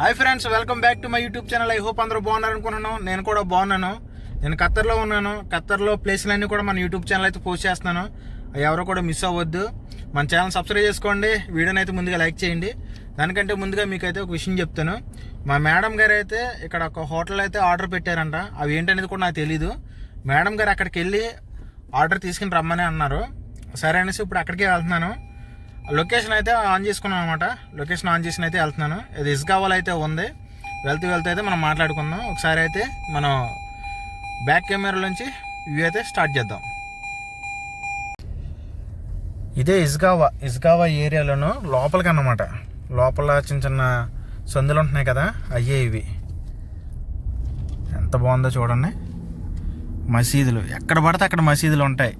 Hi friends welcome back to my YouTube channel. I hope అందరూ బాగున్నారు అనుకున్నాను నేను కూడా బాగున్నాను. నేను ఖత్తర్లో ఉన్నాను. ఖత్తర్లో ప్లేస్లన్నీ కూడా మన యూట్యూబ్ ఛానల్ అయితే పోస్ట్ చేస్తున్నాను. ఎవరో కూడా మిస్ అవ్వద్దు. మన ఛానల్ సబ్స్క్రైబ్ చేసుకోండి. వీడియోని అయితే ముందుగా లైక్ చేయండి. దానికంటే ముందుగా మీకు అయితే ఒక విషయం చెప్తాను. మా మేడం గారు అయితే ఇక్కడ ఒక హోటల్ అయితే ఆర్డర్ పెట్టారంట. అవి ఏంటనేది కూడా నాకు తెలీదు. మేడం గారు అక్కడికి వెళ్ళి ఆర్డర్ తీసుకుని రమ్మని అన్నారు. సరే అనేసి ఇప్పుడు అక్కడికే వెళ్తున్నాను. లొకేషన్ అయితే ఆన్ చేసుకున్నాను అనమాట లొకేషన్ ఆన్ చేసిన అయితే వెళ్తున్నాను. ఇది ఇస్గావాల్ అయితే ఉంది. వెళ్తూ వెళ్తూ అయితే మనం మాట్లాడుకుందాం. ఒకసారి అయితే మనం బ్యాక్ కెమెరాలోంచి వ్యూ అయితే స్టార్ట్ చేద్దాం. ఇదే ఇస్గావా ఇస్గావా ఏరియాలోను లోపలికి అన్నమాట లోపల చిన్న చిన్న సందులు ఉంటున్నాయి కదా అయ్యే ఇవి. ఎంత బాగుందో చూడండి. మసీదులు. ఎక్కడ పడితే అక్కడ మసీదులు ఉంటాయి.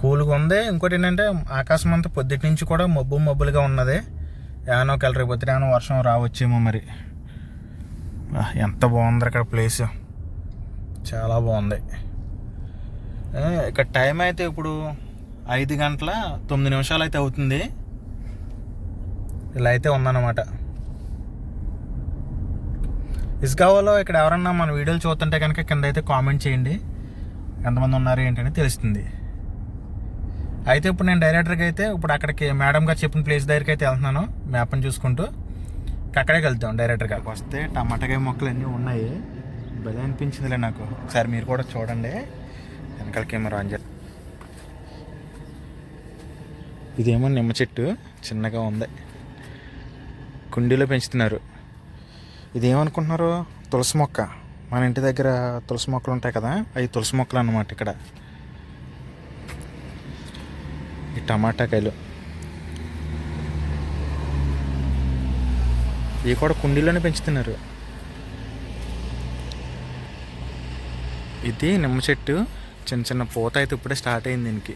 కూల్గా ఉంది. ఇంకోటి ఏంటంటే ఆకాశం అంతా పొద్దుటి నుంచి కూడా మబ్బు మబ్బులుగా ఉన్నది. ఏమో కలర్ రేపొద్దు ఏమో వర్షం రావచ్చేమో మరి. ఎంత బాగుంది అక్కడ ప్లేస్. చాలా బాగుంది. ఇక్కడ టైం అయితే ఇప్పుడు ఐదు గంటల తొమ్మిది నిమిషాలు అయితే అవుతుంది. ఇలా అయితే ఉందన్నమాట. ఇస్గావాలో ఇక్కడ ఎవరన్నా మన వీడియోలు చూస్తుంటే కనుక కింద అయితే కామెంట్ చేయండి. ఎంతమంది ఉన్నారు ఏంటని తెలుస్తుంది. అయితే ఇప్పుడు నేను డైరెక్టర్కి అయితే ఇప్పుడు అక్కడికి మేడం గారు చెప్పిన ప్లేస్ దగ్గరికి అయితే వెళ్తున్నాను మ్యాప్ని చూసుకుంటూ. అక్కడే వెళ్తాం డైరెక్టర్గా వస్తే టమాటాకాయ మొక్కలు అన్నీ ఉన్నాయి. భలే అనిపించిందిలే నాకు. ఒకసారి మీరు కూడా చూడండి. వెనకాల కెమెరా ఆన్ ఇదేమో నిమ్మ చెట్టు. చిన్నగా ఉంది. కుండీలో పెంచుతున్నారు. ఇదేమనుకుంటున్నారు? తులసి మొక్క. మన ఇంటి దగ్గర తులసి మొక్కలు ఉంటాయి కదా అవి తులసి మొక్కలు అన్నమాట ఇక్కడ. ఈ టమాటా కాయలు ఇవి కూడా కుండీలోనే పెంచుతున్నారు. ఇది నిమ్మ చెట్టు. చిన్న చిన్న పూత అయితే ఇప్పుడే స్టార్ట్ అయింది దీనికి.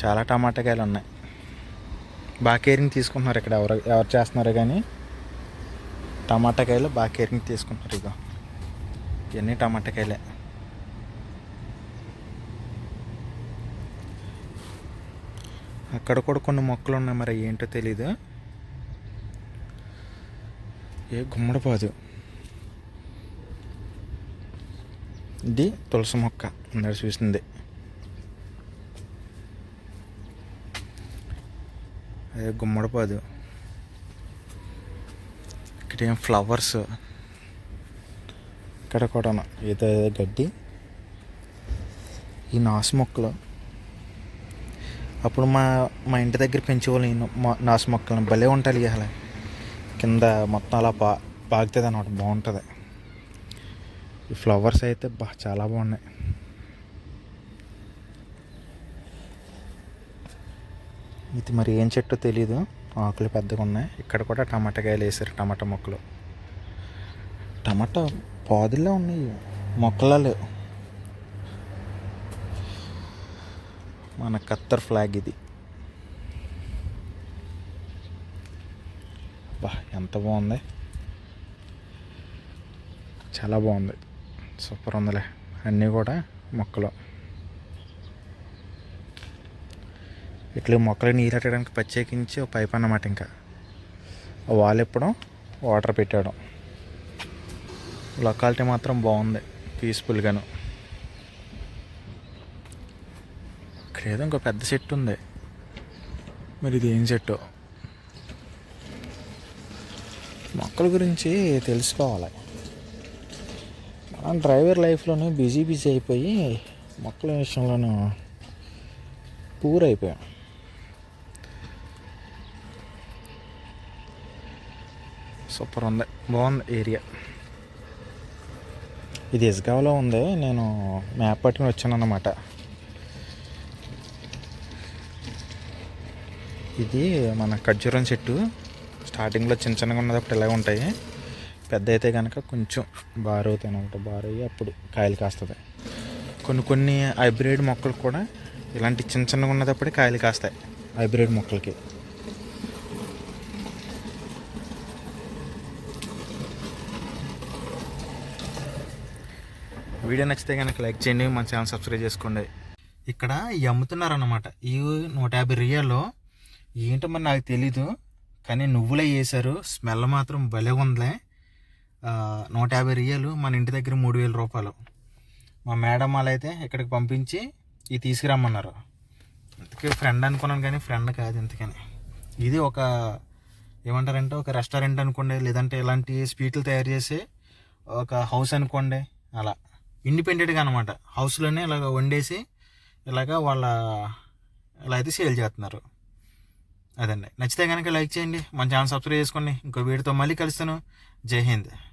చాలా టమాటా కాయలు ఉన్నాయి. బాగా కేరింగ్ తీసుకుంటున్నారు ఇక్కడ. ఎవరు ఎవరు చేస్తున్నారో కానీ టమాటా కాయలు బాగా కేరింగ్ తీసుకుంటున్నారు ఇక ఇవన్నీ టమాటా కాయలే అక్కడ కూడా కొన్ని మొక్కలు ఉన్నాయి మరి ఏంటో తెలీదు. ఏ గుమ్మడిపాదు. ఇది తులసి మొక్క అందరు చూసింది. అదే గుమ్మడిపాదు. ఇక్కడ ఏం ఫ్లవర్స్. ఇక్కడ కూడా ఏదో గడ్డి. ఈ నాసు మొక్కలు. అప్పుడు మా మా ఇంటి దగ్గర పెంచేవాళ్ళు నేను. మా- నాసు మొక్కలను భలే ఉంటాయి అలా కింద మొత్తం అలా పా పాకుతుంది అనమాట బాగుంటుంది. ఈ ఫ్లవర్స్ అయితే బా చాలా బాగున్నాయి. ఇది మరి ఏం చెట్టు తెలీదు. ఆకులు పెద్దగా ఉన్నాయి. ఇక్కడ కూడా టమాటా కాయలు వేసారు టమాటా మొక్కలు. టమాటా పాదుల్లో ఉన్నాయి. మొక్కలా లేవు. మన ఖత్తర్ ఫ్లాగ్ ఇది. బా ఎంత బాగుంది. చాలా బాగుంది. సూపర్ ఉందిలే. అన్నీ కూడా మొక్కలు. ఇట్లా మొక్కలు నీరు పెట్టడానికి ప్రత్యేకించి ఒక పైప్ అన్నమాట ఇంకా. వాల్ ఇప్పడం వాటర్ పెట్టాడు. లొకాలిటీ మాత్రం బాగుంది. పీస్ఫుల్గాను. ఇక్కడ ఏదో ఇంకో పెద్ద చెట్టు ఉంది. మరి ఇది ఏం చెట్టు మొక్కల గురించి తెలుసుకోవాలి. మనం డ్రైవర్ లైఫ్లోనే బిజీ బిజీ అయిపోయి మొక్కల విషయంలోనూ పూర్ అయిపోయాం. సూపర్ ఉంది. బాగుంది ఏరియా ఇది ఇసుగావలో ఉంది. నేను మ్యాప్ పట్టుకుని వచ్చాను అన్నమాట ఇది మన ఖర్జూరం చెట్టు. స్టార్టింగ్లో చిన్న చిన్నగా ఉన్నప్పుడు ఇలాగ ఉంటాయి. పెద్ద అయితే కనుక కొంచెం బారు అవుతాయి అనమాట బారు అయ్యి అప్పుడు కాయలు కాస్తుంది కొన్ని కొన్ని హైబ్రిడ్ మొక్కలు కూడా ఇలాంటి చిన్న చిన్నగా ఉన్నదప్పుడే కాయలు కాస్తాయి హైబ్రిడ్ మొక్కలకి. వీడియో నచ్చితే కనుక లైక్ చేయండి మన ఛానల్ సబ్స్క్రైబ్ చేసుకోండి. ఇక్కడ ఇవి అమ్ముతున్నారు అనమాట నూట యాభై రియాల్లో ఏంటో మరి నాకు తెలీదు కానీ నువ్వులే చేశారు. స్మెల్ మాత్రం భలే ఉందిలే. నూట యాభై రియలు మన ఇంటి దగ్గర మూడు వేల రూపాయలు. మా మేడం వాళ్ళు అయితే ఇక్కడికి పంపించి ఇవి తీసుకురమ్మన్నారు. ఇంతకీ ఫ్రెండ్ అనుకున్నాను కానీ ఫ్రెండ్ కాదు ఇంతకని. ఇది ఒక ఏమంటారంటే ఒక రెస్టారెంట్ అనుకోండి లేదంటే ఇలాంటి స్వీట్లు తయారు చేసే ఒక హౌస్ అనుకోండి అలా. ఇండిపెండెంట్గా అనమాట హౌస్లోనే ఇలాగ వండేసి ఇలాగ వాళ్ళ ఇలా అయితే సేల్ చేస్తున్నారు. అదండి. నచ్చితే కనుక లైక్ చేయండి. మన ఛానల్ సబ్స్క్రైబ్ చేసుకోండి ఇంకో వీడియోతో మళ్ళీ కలుస్తాను. జై హింద్.